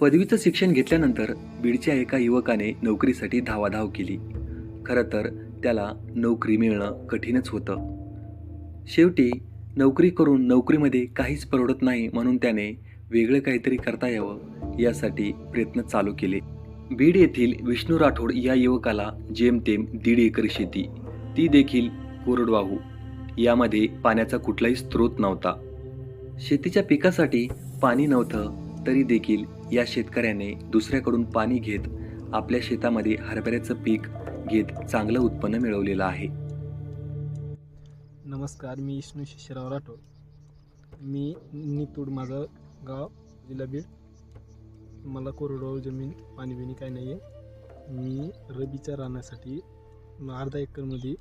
पदवीचं शिक्षण घेतल्यानंतर बीडच्या एका युवकाने नोकरीसाठी धावाधाव केली. खरं तर त्याला नोकरी मिळणं कठीणच होतं. शेवटी नोकरी करून नोकरीमध्ये काहीच परवडत नाही म्हणून त्याने वेगळं काहीतरी करता यावं यासाठी प्रयत्न चालू केले. बीड येथील विष्णू राठोड या युवकाला जेमतेम दीड एकर शेती ती देखील कोरडवाहू. यामध्ये पाण्याचा कुठलाही स्रोत नव्हता. शेतीच्या पिकासाठी पाणी नव्हतं तरी देखील या शेतकऱ्याने दुसऱ्याकडून पाणी घेत आपल्या शेतामध्ये हरभऱ्याचं पीक घेत चांगलं उत्पन्न मिळवलेलं आहे. नमस्कार मी विष्णू शिशराव राठोड. मी नितूड माझं गाव जिल्हा बीड. मला कोरडवाहू जमीन पाणी बिणी काय नाही आहे मी रबीच्या राहण्यासाठी अर्धा एकरमध्ये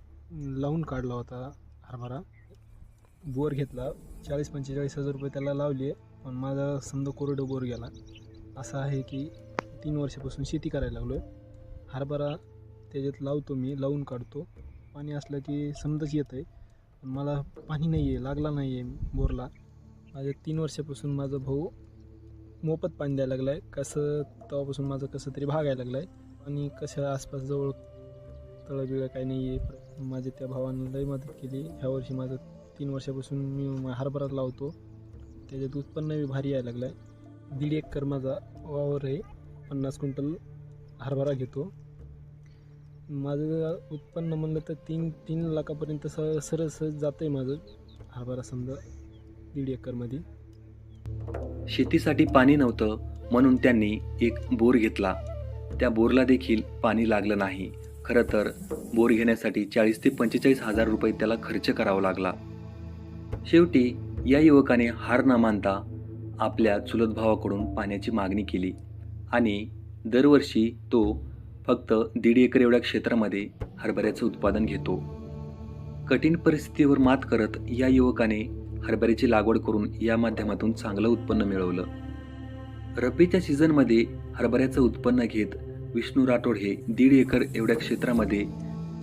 लावून काढला होता हरभरा. बोर घेतला. चाळीस पंचेचाळीस हजार रुपये त्याला लावले. पण माझा समजा कोरडं बोर गेला. असं आहे की तीन वर्षापासून शेती करायला लागलो आहे हरभरा त्याच्यात लावतो मी लावून काढतो. पाणी असलं की समजाच येतं आहे पण मला पाणी नाही आहे लागला नाही आहे बोरला. माझ्या तीन वर्षापासून माझा भाऊ मोफत पाणी द्यायला लागला आहे कसं तेव्हापासून माझं कसं तरी भागायला लागलं आहे आणि कसं आसपास जवळ तळबिळं काही नाही आहे माझ्या त्या भावानं लई मदत केली. ह्या वर्षी माझं तीन वर्षापासून मी हरभरा लावतो. त्याच्यात उत्पन्न बी भारी यायला लागलं आहे दीड एकर माझा वावर आहे. पन्नास क्विंटल हरभरा घेतो. माझं उत्पन्न म्हणलं तर तीन तीन लाखापर्यंत स सरळ सहज जातं आहे माझं हरभरा समजा दीड एकरमध्ये. शेतीसाठी पाणी नव्हतं म्हणून त्यांनी एक बोर घेतला. त्या बोरला देखील पाणी लागलं नाही. खरं तर बोर घेण्यासाठी चाळीस ते पंचेचाळीस हजार रुपये त्याला खर्च करावा लागला. शेवटी या युवकाने हार न मानता आपल्या चुलत भावाकडून पाण्याची मागणी केली आणि दरवर्षी तो फक्त दीड एकर एवढ्या क्षेत्रामध्ये हरभऱ्याचं उत्पादन घेतो. कठीण परिस्थितीवर मात करत या युवकाने हरभऱ्याची लागवड करून या माध्यमातून चांगलं उत्पन्न मिळवलं. रब्बीच्या सीझनमध्ये हरभऱ्याचं उत्पन्न घेत विष्णू राठोड हे दीड एकर एवढ्या क्षेत्रामध्ये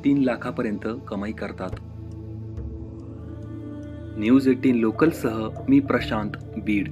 तीन लाखापर्यंत कमाई करतात. न्यूज एटीन लोकलसह मी प्रशांत बीड.